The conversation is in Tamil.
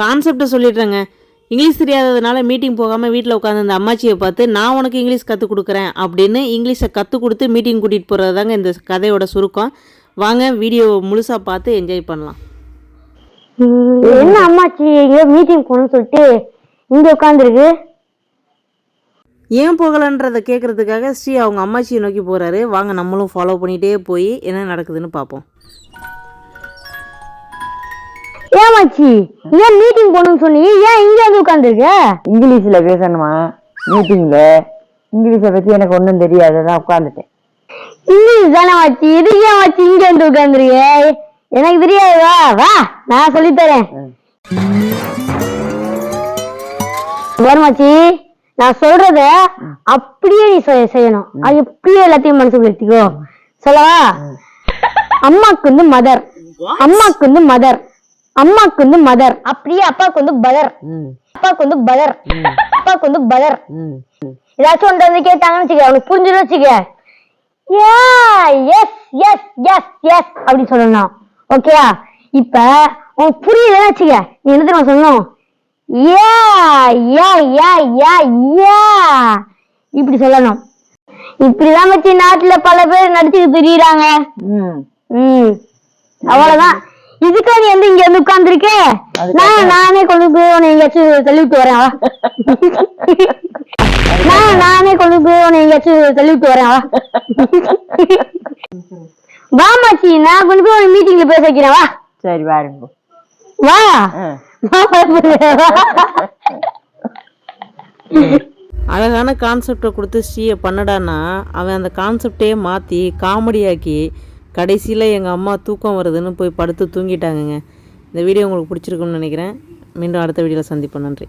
கான்செப்டை சொல்லிடுறேங்க. இங்கிலீஷ் தெரியாததுனால மீட்டிங் போகாமல் வீட்டில் உட்காந்து அந்த அம்மாச்சியை பார்த்து நான் உனக்கு இங்கிலீஷ் கற்றுக் கொடுக்குறேன் அப்படின்னு இங்கிலீஷை கற்றுக் கொடுத்து மீட்டிங் கூட்டிகிட்டு போகிறது தாங்க இந்த கதையோட சுருக்கம். வாங்க வீடியோ முழுசாக பார்த்து என்ஜாய் பண்ணலாம். என்ன அம்மாச்சி எங்கேயோ மீட்டிங் போகணும்னு சொல்லிட்டு இங்க உட்காந்துருக்கு ஏன் போகலன்றதை கேட்குறதுக்காக ஸ்ரீ அவங்க அம்மாச்சியை நோக்கி போகிறாரு வாங்க நம்மளும் ஃபாலோ பண்ணிகிட்டே போய் என்ன நடக்குதுன்னு பார்ப்போம். ஏமாச்சி ஏன் மீட்டிங் போகணும்னு சொன்னீங்க ஏன் இங்க வந்து உட்காந்துருக்க இங்கிலீஷ்ல பேசணுமா? மீட்டிங்ல இங்கிலீஷை பத்தி எனக்கு ஒன்றும் தெரியாது. அதான் உட்காந்துட்டேன் இங்கிலீஷ் தானே மாச்சி இது ஏன் மாச்சி இங்க வந்து உட்காந்துருக்க எனக்கு தெரியாது. வா வா நான் சொல்லித் தரேன் வருமாச்சி நான் சொல்றத அப்படியே நீ செய்- செய்யணும். அது எப்படியே எல்லாத்தையும் மனசுக்குள்ள எடுத்துக்கோ. சொல்லவா? அம்மாக்கு வந்து மதர் அம்மாக்கு வந்து மதர் அம்மாக்கு வந்து மதர். அப்படியே அப்பாவுக்கு வந்து பதர். அப்பாவுக்கு வந்து பதர். அப்பாவுக்கு வந்து பதர். ஏதாச்சும் ஒன்று வந்து கேட்டாங்கன்னு வச்சுக்க அவனுக்கு புரிஞ்சுன்னு வச்சுக்க. Yeah yes yes yes yes அப்படின்னு சொல்லணும். ஓகேயா இப்ப உனக்கு புரியுதுன்னு வச்சுக்க. நீ என்ன தெரியுமா சொல்லணும்? யா யா யா யா யா இப்படி சொல்லணும். இப்படிதான் வச்சு நாட்டுல பல பேர் நடிச்சுட்டு திரியுறாங்க. அவ்வளவுதான். இதுக்கா நீ வந்து இங்க வந்து உட்கார்ந்துருக்க? நான் நானே கொண்டு போய் உன்னை எங்கேயாச்சும் தள்ளி விட்டு வரேன் வா. நான் நானே கொண்டு போய் உன்னை எங்கேயாச்சும் தள்ளி விட்டு வரேன் வா. மாச்சி. நான் கொண்டு போய் உன்னை மீட்டிங்ல பேச வைக்கிறேன் வா. சரி பாருங்க வா. ஆ. வா, பயப்படாத, வா. அழகான கான்செப்டை கொடுத்து ஸ்ரீயை பண்ணடான்னா அவன் அந்த கான்செப்டே மாற்றி காமெடியாக்கி கடைசியில் எங்கள் அம்மா தூக்கம் வருதுன்னு போய் படுத்து தூங்கிட்டாங்கங்க. இந்த வீடியோ உங்களுக்கு பிடிச்சிருக்கும்னு நினைக்கிறேன். மீண்டும் அடுத்த வீடியோவில் சந்திப்போம். நன்றி.